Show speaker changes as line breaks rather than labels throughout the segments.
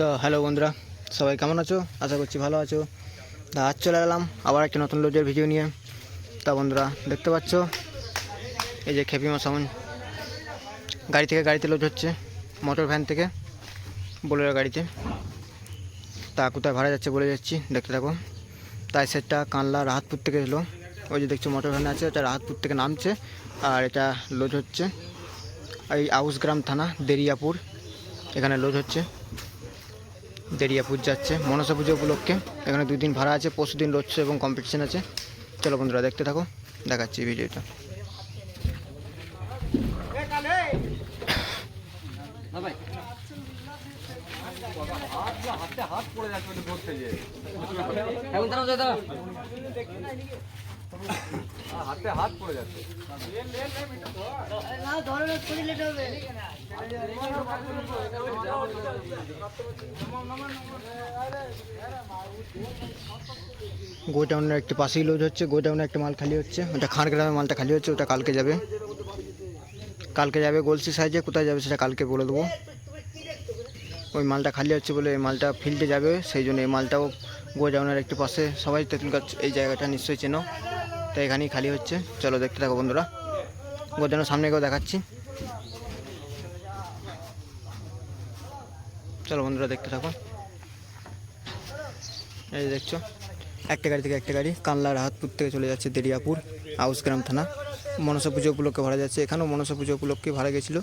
তো হ্যালো বন্ধুরা, সবাই কেমন আছো? আশা করছি ভালো আছো। তা আজ চলে এলাম আবার একটা নতুন লোডের ভিডিও নিয়ে। তা বন্ধুরা, দেখতে পাচ্ছ? এই যে খেপিমা সামন গাড়ি থেকে গাড়িতে লোড হচ্ছে মোটর ভ্যান থেকে বোলেরো গাড়িতে। তা কোথায় ভাড়া যাচ্ছে বলে যাচ্ছি, দেখতে থাকো। তাই সেটটা কানলা রাহাতপুর থেকে এলো। ওই যে দেখছ মোটর ভ্যান আছে এটা রাহাতপুর থেকে নামছে, আর এটা লোড হচ্ছে। এই আউসগ্রাম থানা, দেরিয়াপুর, এখানে লোড হচ্ছে। দেরিয়াপুর যাচ্ছে। মনসা পুজো উপলক্ষে। এখানে দুই দিন ভাড়া আছে, পরশু দিন রোড এবং কম্পিটিশন আছে। চলো বন্ধুরা, দেখতে থাকো। দেখাচ্ছি ভিডিওটা
এখন দাঁড়াও দাদা হাতে হাত পড়ে যাচ্ছে।
গোডাউনের একটি পাশেই লোড হচ্ছে গোডাউনে একটা মাল খালি হচ্ছে। ওটা খাড়গ্রামের মালটা খালি হচ্ছে ওটা কালকে যাবে। কালকে যাবে গোলসি সাইজে কোথায় যাবে সেটা কালকে বলে দেবো। ওই মালটা খালি হচ্ছে বলে এই মালটা ফিল্ডে যাবে সেই জন্য এই মালটাও গোডাউনের একটু পাশে। সবাই তেঁতুল গাছ এই জায়গাটা নিশ্চয়ই চেনো। তো এখানেই খালি হচ্ছে। চলো দেখতে থাকো বন্ধুরা। গোডাউনের সামনে গিয়েও দেখাচ্ছি। চলো বন্ধুরা দেখতে থাকো। এই দেখছ, একটা গাড়ি থেকে একটা গাড়ি কানলা রাহাতপুর থেকে চলে যাচ্ছে দেরিয়াপুর আউসগ্রাম থানা। মনসা পুজো উপলক্ষে ভাড়া যাচ্ছে। এখানেও মনসা পুজো উপলক্ষে ভাড়া গেছিল।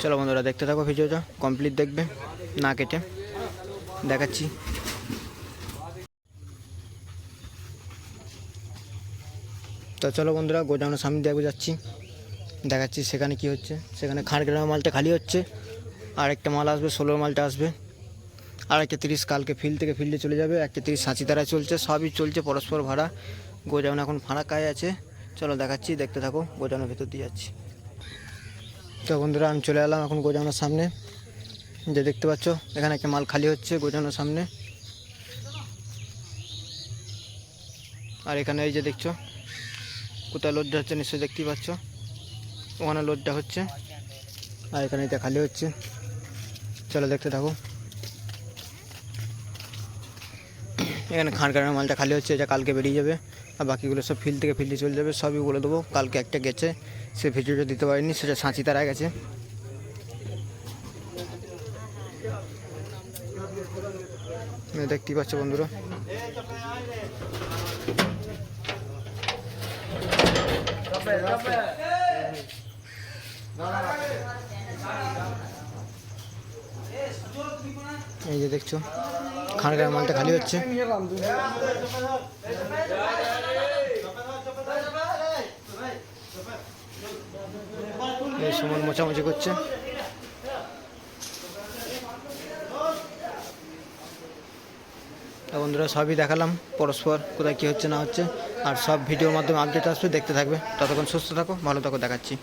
চলো বন্ধুরা, দেখতে থাকো ভিডিওটা কমপ্লিট দেখবে, না কেটে দেখাচ্ছি। তো চলো বন্ধুরা, গোডাউনের সামনে দেখবে যাচ্ছি, দেখাচ্ছি সেখানে কি হচ্ছে। সেখানে খাড়গ্রামের মালটা খালি হচ্ছে আর একটা মাল আসবে, ষোলোর মালটা আসবে। আর একটা তিরিশ কালকে ফিল্ড থেকে ফিল্ডে চলে যাবে, একটা তিরিশ সাঁচি তারায় চলছে, সবই চলছে, পরস্পর ভাড়া। গোডাউন এখন ফাঁড়াকায় আছে। চলো দেখাচ্ছি, দেখতে থাকো, গোডাউনের ভেতর দিয়ে যাচ্ছি। তো বন্ধুরা, আমি চলে এলাম এখন গোডাউনের সামনে। যে দেখতে পাচ্ছ, এখানে একটা মাল খালি হচ্ছে গোডাউনের সামনে। আর এখানে এই যে দেখছ, কোথায় লোডটা হচ্ছে নিশ্চয়ই দেখতেই পাচ্ছ। ওখানে লোডটা হচ্ছে, আর এখানে এটা খালি হচ্ছে। চলো দেখতে থাকো। এখানে খানকারের মালটা খালি হচ্ছে, এটা কালকে বেরিয়ে যাবে। আর বাকিগুলো সব ফিল্ড থেকে ফিল্ডে চলে যাবে, সবই বলে দেবো। কালকে একটা গেছে, সে ভিডিওটা দিতে পারিনি, সেটা সাঁচি তারা গেছে। দেখতেই পাচ্ছ বন্ধুরা। এই যে দেখছ, খানকার মালটা খালি হচ্ছে। সুমন মোছামুছি করছে। বন্ধুরা, সবই দেখালাম, পরস্পর কোথায় কী হচ্ছে না হচ্ছে। আর সব ভিডিওর মাধ্যমে আপডেট আসবে, দেখতে থাকবে। ততক্ষণ সুস্থ থাকো, ভালো থাকো, দেখাচ্ছি।